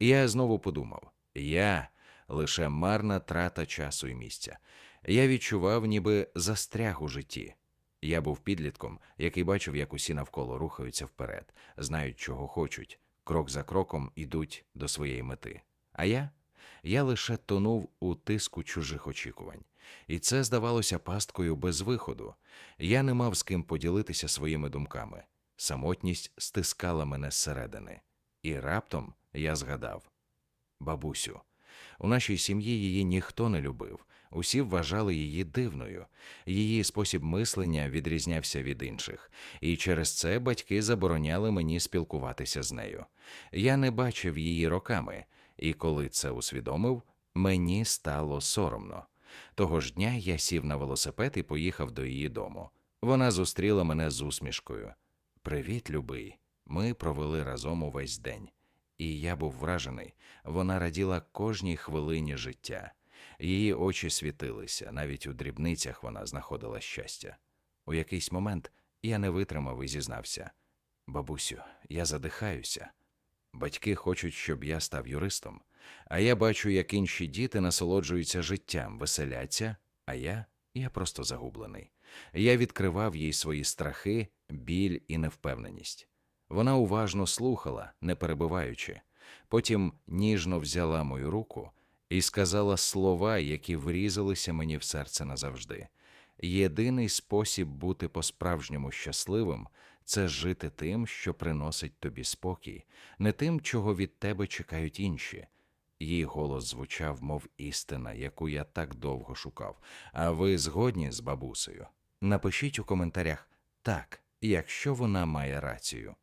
Я знову подумав: я лише марна трата часу і місця. Я відчував, ніби застряг у житті. Я був підлітком, який бачив, як усі навколо рухаються вперед, знають, чого хочуть, крок за кроком ідуть до своєї мети. А я? Я лише тонув у тиску чужих очікувань. І це здавалося пасткою без виходу. Я не мав з ким поділитися своїми думками. Самотність стискала мене зсередини. І раптом я згадав бабусю. У нашій сім'ї її ніхто не любив, усі вважали її дивною. Її спосіб мислення відрізнявся від інших, і через це батьки забороняли мені спілкуватися з нею. Я не бачив її роками, і коли це усвідомив, мені стало соромно. Того ж дня я сів на велосипед і поїхав до її дому. Вона зустріла мене з усмішкою. Привіт, любий. Ми провели разом увесь день. І я був вражений. Вона раділа кожній хвилині життя. Її очі світилися, навіть у дрібницях вона знаходила щастя. У якийсь момент я не витримав і зізнався: Бабусю, я задихаюся. Батьки хочуть, щоб я став юристом, а я бачу, як інші діти насолоджуються життям, веселяться, а я, я просто загублений. Я відкривав їй свої страхи, біль і невпевненість. Вона уважно слухала, не перебиваючи. Потім ніжно взяла мою руку і сказала слова, які врізалися мені в серце назавжди. Єдиний спосіб бути по-справжньому щасливим це жити тим, що приносить тобі спокій, не тим, чого від тебе чекають інші. Її голос звучав, мов істина, яку я так довго шукав. А ви згодні з бабусею? Напишіть у коментарях так, якщо вона має рацію.